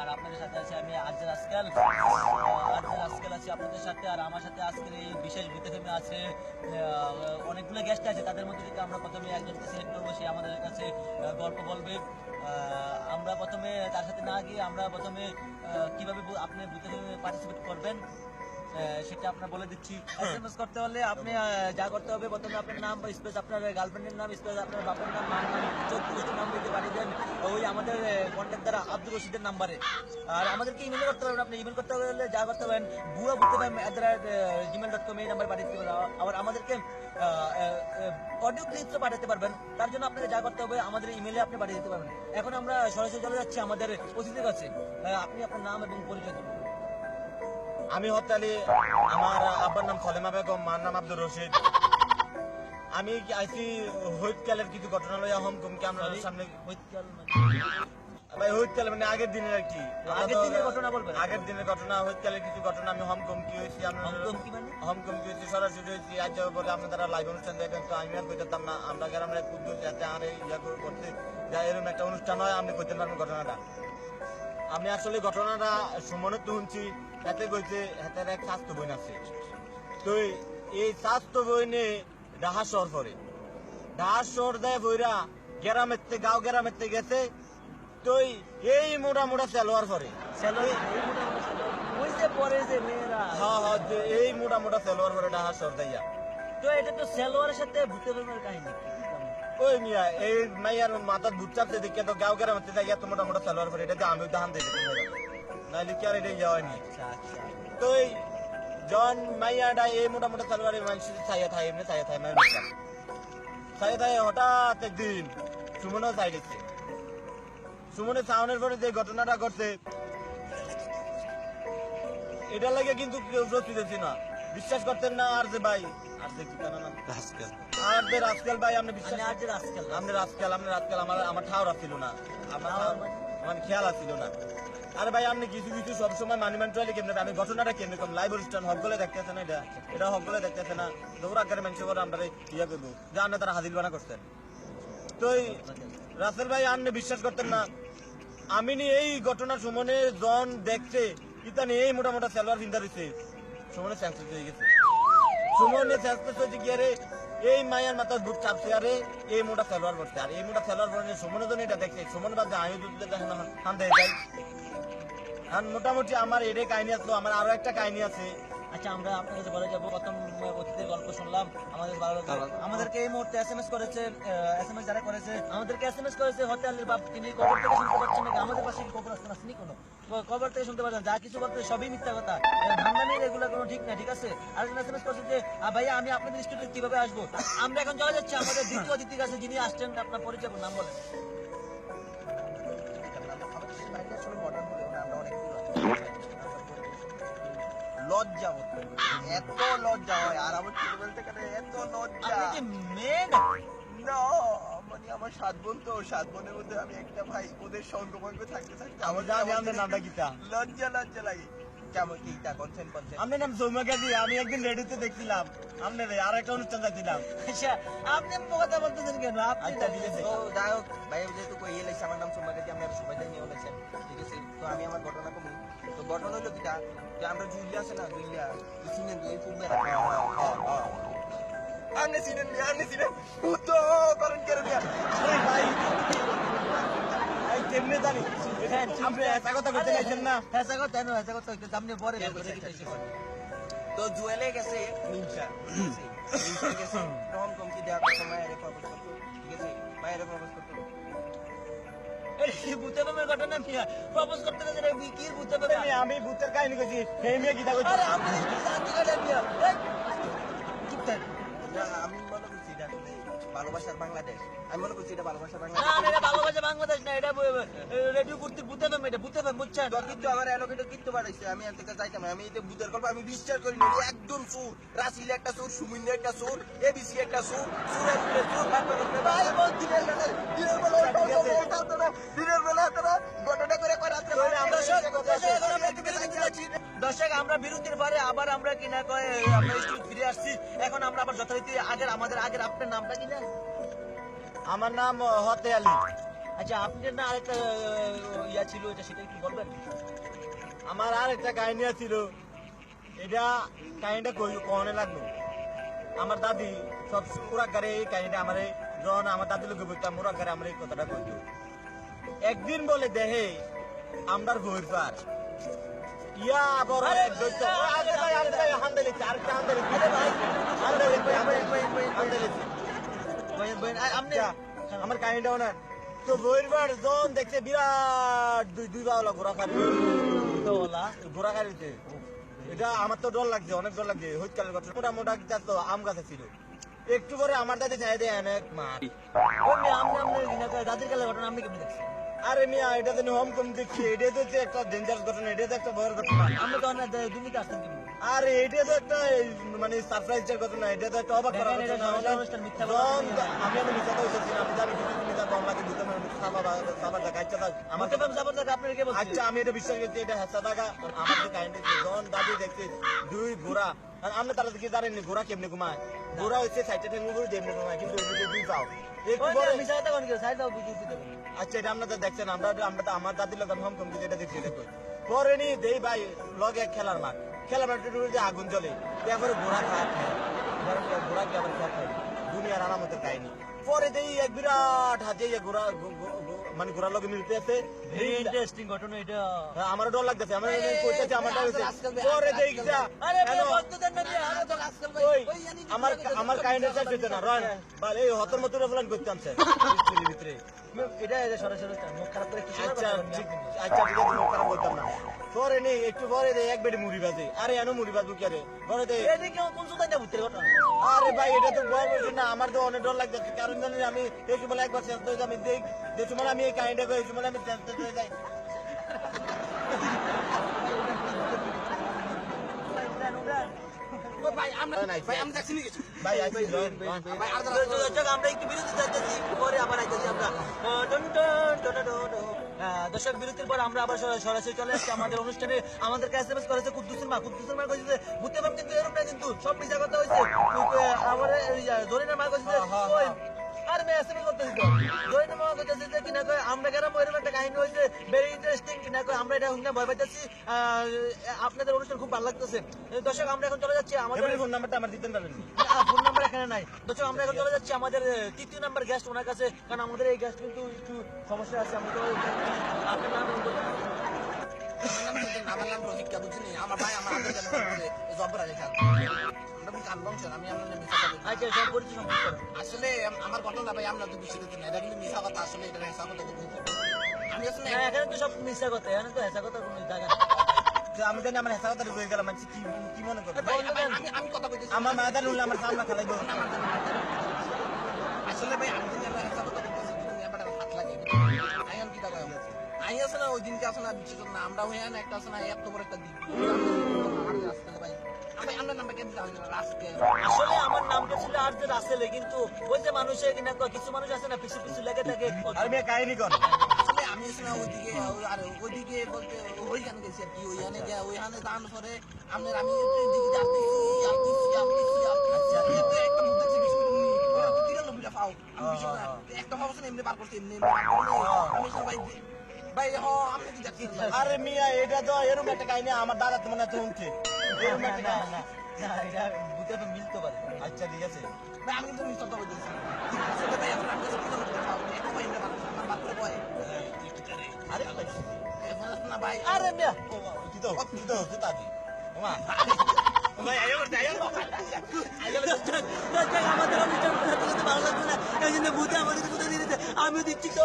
আর আপনাদের সাথে আছি আমি আজের আজকাল আজের আজকাল আছি আপনাদের সাথে, আর আমার সাথে আজকের এই বিশেষ ভূতে ফেমে আছে অনেকগুলো গেস্ট আছে, তাদের মধ্যে থেকে আমরা প্রথমে একজনকে সিলেক্ট করব, সে আমাদের কাছে গল্প বলবে। আমরা প্রথমে তার সাথে না গিয়ে আমরা প্রথমে কীভাবে আপনি ভূতে পার্টিসিপেট করবেন সেটা আপনার বলে দিচ্ছি। এসএমএস করতে হলে আপনি যা করতে হবে প্রথমে আপনার নাম বা স্পেস আপনার গার্লফ্রেন্ডের নাম স্পেস আপনার বাপের নাম মার নাম চৌত্রিশটা নাম দিতে পারি দেন ওই আমাদের কন্ট্যাক্ট দ্বারা আব্দুল রশিদের নাম্বারে আর আমাদেরকে ইমেল করতে পারবেন আপনি ইমেল করতে হলে যা করতে পারেন পারেন at the rate Gmail dot com এই নাম্বার পাঠিয়ে দিতে পারেন। আবার আমাদেরকে অডিও ক্লিপসও পাঠাতে পারবেন। তার জন্য আপনাকে যা করতে হবে আমাদের ইমেলে আপনি পাঠিয়ে দিতে পারবেন। এখন আমরা সরাসরি চলে যাচ্ছি আমাদের অতিথির কাছে। আপনি আপনার নাম এবং পরিচয় আমি হত্যালি আমার আব্বার নাম সলেমা বেগম মার নাম আব্দুর রশিদ। আমি আইসি হইতকালের কিছু ঘটনা লইয়া হম কুমকে আপনার সামনে হৈতকাল মানে- ভাই মানে আগের দিনের আর কি। আগের দিনের ঘটনা বলবেন। আগের দিনের ঘটনা হইতকালের কিছু ঘটনা আমি হম কুম কি হয়েছি মানে? হম কুম কি হয়েছি সরাসরি হয়েছি আজ বলে আপনার লাইভ অনুষ্ঠান দেখেন তো আমি আর কইতাম না আমরা গ্রামের কুদ্দুর যাতে আর ইয়া করতে যা এরকম একটা অনুষ্ঠান হয় আমি কইতে পারবেন ঘটনাটা। আমি আসলে ঘটনাটা সুমনের তো শুনছি এতে কইছে হাতের এক স্বাস্থ্য বইন আছে। তো এই স্বাস্থ্য বইনে ডাহা শহর পরে ডাহা শহর দেয় বইরা গ্রামের থেকে গাঁও গ্রামের থেকে গেছে তো এই মোটা মোটা সেলোয়ার যে এই মোটা মোটা সেলোয়ার পরে ডাহা শহর দেয়া। তো এটা তো সেলোয়ারের সাথে ভূতের কাহিনী। ওই মিয়া এই মাইয়ার মাথার ভূত চাপতে দেখে তো গাঁও গ্রামের থেকে এত মোটা মোটা সেলোয়ার পরে এটা আমি দেখে নাইলে কি আর এটা ইয়ে হয়নি আচ্ছা আচ্ছা। তো এই জন মাইয়াডা এই মোটা মোটা সালোয়ারে মানুষ ছাইয়া থাকে এমনি ছাইয়া থাকে মায়ের ছাইয়া থাকে হঠাৎ একদিন সুমনও চাই দিচ্ছে। সুমনের সাউনের পরে যে ঘটনাটা ঘটছে এটা লাগে কিন্তু কেউ প্রস্তুত না। বিশ্বাস করতেন না আর যে ভাই আর যে কি তার নাম আর যে রাজকাল ভাই আপনি বিশ্বাস আমি আজ আজকাল আপনি রাজকাল আপনি রাজকাল আমার আমার ঠাওর আসছিল না। আমার আমার খেয়াল আসছিল না। আরে ভাই আপনি কিছু কিছু সবসময় মানিমেন্ট ট্রাইলে কেমনে আমি ঘটনাটা কেমনে কম? লাইভ অনুষ্ঠান হক গলে দেখতেছে না এটা? এটা হক গলে দেখতেছে না? দৌড় আকারে মানুষ করে আমরা ইয়া করব। যা আপনি তারা হাজির বানা করতেন তো এই রাসেল ভাই আপনি বিশ্বাস করতেন না? আমি নি এই ঘটনা সুমনে জন দেখছে ইতানি এই মোটা মোটা সালোয়ার চিন্তা রয়েছে সুমনে চান্স হয়ে গেছে। সুমনের চান্স হয়েছে কি আরে এই মায়ের মাথার দুধ চাপছে আরে এই মোটা সালোয়ার পড়ছে আর এই মোটা সালোয়ার পরে সুমনের জন্য এটা দেখছে। সুমন বাদ আমি যদি দেখেন হান আর মোটামুটি আমার এটাই কাহিনী আসলো আমার আরও একটা কাহিনী আছে। আচ্ছা আমরা আপনার কাছে বলে যাব প্রথম অতিথির গল্প শুনলাম। আমাদের ভালো আমাদেরকে এই মুহূর্তে এসএমএস করেছে এসএমএস যারা করেছে আমাদেরকে এসএমএস করেছে হতে আলীর বাপ। তিনি কবর থেকে শুনতে পাচ্ছেন নাকি? আমাদের পাশে কবর আসতে আসেনি কোনো। কবর থেকে শুনতে পাচ্ছেন। যা কিছু বলতে সবই মিথ্যা কথা। ভাঙ্গানির এগুলো কোনো ঠিক না ঠিক আছে? আর এসএমএস করছে যে ভাইয়া আমি আপনাদের স্টুডিও কীভাবে আসব? আমরা এখন চলে যাচ্ছি আমাদের দ্বিতীয় অতিথির কাছে যিনি আসছেন আপনার পরিচয় নাম বলেন। লজ্জা হতো এত লজ্জা হয়। আর আমার ছোটবেলা থেকে এত লজ্জা। মেয়ে না? মানে আমার সাত বোন তো সাত বোনের মধ্যে আমি একটা ভাই ওদের সঙ্গ থাকতে থাকতে আমার লজ্জা লজ্জা লাগে। কেমন কি তা কনসেন্ট কনসেন্ট। আপনার নাম সৌম্য গাজী আমি একদিন রেডিওতে দেখছিলাম। আপনার আর একটা অনুষ্ঠান দেখছিলাম। আচ্ছা আপনি কথা বলতেছেন কেন? আচ্ছা, ঠিক আছে। তো যাই হোক ভাই যেহেতু কইয়ে লাইছে আমার নাম সোমা গাজী আমি আর সবাই নিয়ে বলেছেন ঠিক আছে তো আমি আমার ঘটনা কমি। তো ঘটনা হলো কিটা যে আমরা জুইলিয়া আছে না জুইলিয়া তো চিনেন তো এই ফুটবল আপনি চিনেন আপনি চিনেন তো করেন কেন ভাই কেমনে জানি? তো জুয়েলে গেছে মিনসা মিনসা গেছে কমকি কথা মায়ের করতো ঠিক আছে? মায়ের করতো প্রেম আমি আমি ভূতের কাহিনী কইছি এই মেয়ে কিতা কইছি? আরে আপনি কি জানতে গেলেন মিয়া এই, চুপ থাক। না আমি মনে করছি এটা ভালোবাসার বাংলাদেশ। আমি মনে করছি এটা ভালোবাসার বাংলাদেশ। বাংলাদেশ না এটা রেডিও করতে প্রেম এটা প্রেম বুঝছেন কিন্তু আমার অ্যালোকেটর কিনতে আমি এর থেকে যাইতাম আমি এই যে বুধের গল্প আমি বিশ্বাস করি না একদম সুর রাসিল একটা সুর একটা সুর এবিসি একটা সুর সুরের সুর ভাই ভাই বল দিনের বেলা দিনের বেলা ওটা তো না দিনের বেলা তো ঘটনা করে করে রাত্রে দর্শক, আমরা বিরতির পরে আবার আমরা কিনা কয় আমরা ফিরে আসছি। এখন আমরা আবার যথারীতি আগের আমাদের আগের আপনার নামটা কিনা আমার নাম হতে আলী। আচ্ছা আপনার না আরেকটা ইয়া ছিল এটা সেটা কি বলবেন আমার আর একটা কাহিনী ছিল এটা কাহিনীটা কই কনে লাগল আমার দাদি সব পুরাকারে এই কাহিনীটা আমার যখন আমার দাদি লোকে বলতাম পুরাকারে আমার এই কথাটা কইতো একদিন বলে দেহে আমরার বইর পার ইয়া বড় এক দৈত্য আরে ভাই আরে ভাই হান্দে লিখছে আরেকটা হান্দে লিখছে আরে ভাই হান্দে লিখছে হান্দে লিখছে আচ্ছা, আমার কাহিনীটাও না তো বইর বার জন দেখছে বিরাট দুই দুই বাউলা ঘোরা খাবি তো বলা ঘোরা এটা আমার তো ডর লাগছে অনেক ডর লাগছে হইতকালের কথা। মোটা মোটা গাছ তো আম গাছে ছিল। একটু পরে আমার দাদি চাই দেয় অনেক আপনি আপনি কিনা করে দাদির কালে ঘটনা আপনি কেমনি দেখছেন আরে মিয়া এটা তো হোম কম দেখছি এটা তো হচ্ছে একটা ডেঞ্জারাস ঘটনা এটা তো একটা ভয়ের ঘটনা। আপনি তো অনেক দুর্নীতি আসতেন কেমনি আরে এটা তো একটা মানে সারপ্রাইজের ঘটনা এটা তো একটা অবাক করা ঘটনা। আমি আমি মিথ্যা কথা বলছি আমি জানি কিছু মিথ্যা বাংলাকে আমার আপনার কে আচ্ছা আমি এটা বিশ্বাস করছি এটা হেসা থাকা আমার জন দাদি দেখছি দুই ঘোড়া। আর আপনি তারা কি জানেননি ঘোড়া কেমনে ঘুমায়? ঘোড়া হচ্ছে সাইডে ঠেঙ্গু করে যেমনি ঘুমায় কিন্তু ওইদিকে দুই পাও। পরে মেয়ে মিশা কথা কোন কি সাইড দাও বুঝি দিতে আচ্ছা এটা আপনারা দেখছেন আমরা আমরা আমার দাদির লোক আমি হোম কম এটা দেখছি এটা কই নি দেই ভাই লগে খেলার মাঠ। খেলার মাঠে যে আগুন জ্বলে তারপরে ঘোড়া খায়। ঘোড়া কি আবার খায়। দুনিয়ার কাহিনী। পরে দেই এক বিরাট হাতে ঘোড়া মানে ঘোরার লগে মিলতে আছে ভেরি ইন্টারেস্টিং ঘটনা এটা হ্যাঁ, আমারও ডর লাগতেছে আমার কইতেছে আমার ডর হইছে পরে দেখছ আরে মেয়ে দেন না ওই আমার আমার না রয় এই হতর মতো প্ল্যান করতে আনছে ভিতরে আচ্ছা আচ্ছা পরে নেই একটু পরে দে এক বেডে মুড়ি বাজে। আরে এনো মুড়ি বাজবো কি দে কোন না ঘটনা আরে ভাই এটা তো না আমার তো অনেক ডর লাগছে কারণ জানি আমি এই সময় একবার শেষ হয়ে আমি দেখ যে সময় আমি এই কাহিনীটা এই সময় আমি শেষ হয়ে যাই। ভাই আমরা ভাই আমি দেখছি কিছু ভাই আইছি ভাই আর দর্শক আমরা একটু বিরতি পরে আবার আইতেছি আমরা। বিরতির পর আমরা আবার সরাসরি চলে আসছি আমাদের অনুষ্ঠানে। আমাদের কাছে এসএমএস করেছে কুদ্দুসুর মা কুদ্দুসুর মা কইছে বুঝতে পারবেন কিন্তু এরকম না কিন্তু সব মিছা কথা হইছে। আমার জরিনার মা কইছে আর মেয়ে এসএমএস করতেছি কিনা কয় আমরা কেন এরকম একটা কাহিনী হইছে ভেরি ইন্টারেস্টিং কিনা কয় আমরা এটা শুনে ভয় পাইতেছি। আপনাদের অনুষ্ঠান খুব ভালো লাগতেছে। দর্শক আমরা এখন চলে যাচ্ছি আমাদের ফোন নাম্বারটা আমার দিতে পারেন ফোন নাম্বার এখানে নাই। দর্শক আমরা এখন চলে যাচ্ছি আমাদের তৃতীয় নাম্বার গেস্ট ওনার কাছে। কারণ আমাদের এই গেস্ট কিন্তু একটু সমস্যা আছে আমরা আপনার নাম আমার নাম রফিকা বুঝিনি আমার ভাই আমার যেন জবরা আমি আপনার মিশা কথা। আচ্ছা সব পরিচয় আসলে আমার ঘটনা ভাই আমরা তো বিশ্বাস করতে না এটা কিন্তু মিশা কথা আসলে এটা হেসা কথা আমি আসলে না এখানে তো সব মিথ্যা কথা এখানে তো হেসা কথা কোনো জায়গা আমি জানি আমার হেসা কথা হয়ে গেলাম মানে কি কি মনে করবে আমি- আমি আমি কথা কইতেছি আমার মাথা নুলে আমার সামনে খেলাই দেবো আসলে ভাই আমি যদি আমরা হেসা কথা বলতেছি তুমি আমার হাত লাগে আই আম কি তা কয় আই আসলে ওই দিনকে আসলে বিশ্বাস করি না আমরা হয়ে না একটা আসলে এত বড় একটা দিন আসলে ভাই আমি আমরা আসলে আমার নামটা ছিল আর রাসেলে কিন্তু ওই যে মানুষের কিনা কিছু মানুষ আছে না পিছু পিছু লেগে থাকে। আর মেয়ে কাহিনী কর। আমি আসলে ওইদিকে আর ওইদিকে বলতে ওইখানে গেছি আর কি ওইখানে গিয়ে ওইখানে যাওয়ার পরে আপনার আমি এদিকে যাচ্তেছি যাচ্তেছি যাচ্তেছি একটা মুখ দেখছি কিছু তিরানব্বইটা পাও আমি কিছু না। একটা পাও এমনি বার করছি এমনি এমনি। বার করলে আমি আসলে ভাই ভাই হ আমি কি যাচ্ছি আরে মিয়া এটা তো এরকম একটা কাহিনী আমার দাদা তো মনে হচ্ছে শুনছে। এরকম একটা আচ্ছা আমি দিচ্ছি তো